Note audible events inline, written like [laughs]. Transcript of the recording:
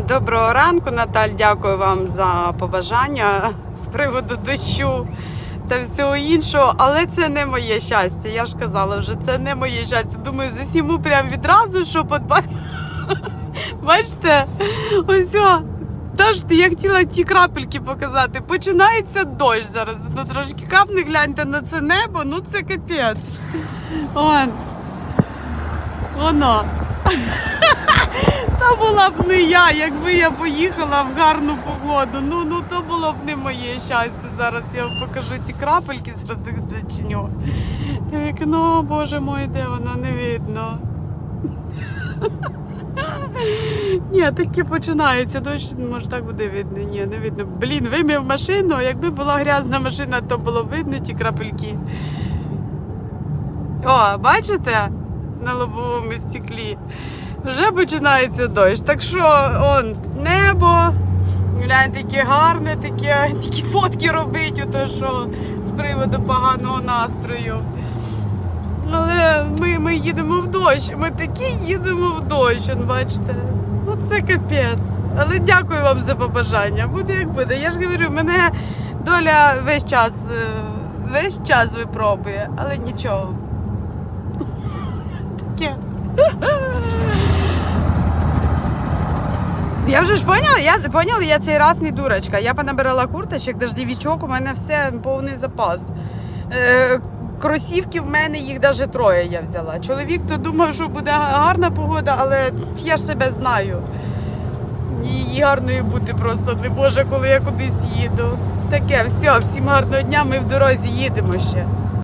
Доброго ранку, Наталь. Дякую вам за побажання з приводу дощу та всього іншого. Але це не моє щастя. Я ж казала вже, це не моє щастя. Думаю, засіму прямо відразу, щоб от ба- бачите, ось. Бачите, я хотіла ті крапельки показати. Починається дощ зараз. Ну, трошки капне, гляньте на це небо, ну це капець. Он. Воно. [laughs] То була б не я, якби я поїхала в гарну погоду. Ну, ну то було б не моє щастя. Зараз я вам покажу ті крапельки, зараз їх зачиню. Вікно, боже мой, де воно не видно. Ні, таке починається. Дощ, може так буде видно. Ні, не видно. Блін, вимів машину. Якби була грязна машина, то було б видно ті крапельки. О, бачите? На лобовому стеклі. Вже починається дощ. Так що, он, небо. Гляньте, яке гарне, таке, [laughs] тільки фотки робить, ото що з приводу поганого настрою. Але ми, ми їдемо в дощ. Ми такі їдемо в дощ, он, бачите. Ну це капець. Але дякую вам за побажання. Буде як буде. Я ж говорю, мене доля весь час, е, весь час випробує, але нічого. [laughs] Таке. [laughs] Я вже ж поняла, я поняла, я цей раз не дурочка. Я понабирала курточок, дождівічок, у мене все повний запас. Е, кросівки в мене їх навіть троє я взяла. Чоловік то думав, що буде гарна погода, але я ж себе знаю. Її гарною бути просто не може, коли я кудись їду. Таке, все, всім гарного дня, ми в дорозі їдемо ще.